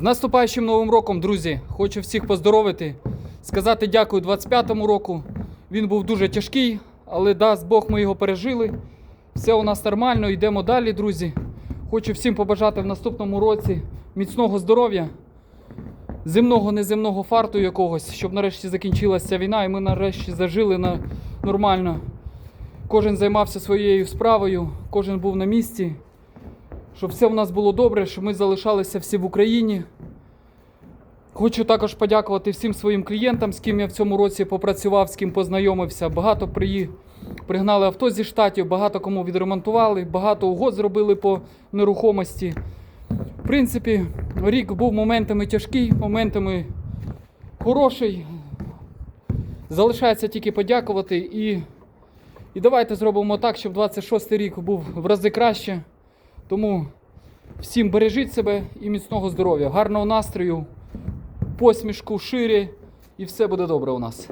З наступаючим новим роком, друзі, хочу всіх поздоровити, сказати дякую 25-му року. Він був дуже тяжкий, але дасть Бог ми його пережили. Все у нас нормально, йдемо далі, друзі. Хочу всім побажати в наступному році міцного здоров'я, земного, неземного фарту якогось, щоб нарешті закінчилася війна і ми нарешті зажили на нормально. Кожен займався своєю справою, кожен був на місці щоб все в нас було добре, щоб ми залишалися всі в Україні. Хочу також подякувати всім своїм клієнтам, з ким я в цьому році попрацював, з ким познайомився. Багато приї... пригнали авто зі штатів, багато кому відремонтували, багато угод зробили по нерухомості. В принципі, рік був моментами тяжкий, моментами хороший. Залишається тільки подякувати і, і давайте зробимо так, щоб 26 й рік був в рази краще. Тому всім бережіть себе і міцного здоров'я, гарного настрою, посмішку ширі, і все буде добре у нас.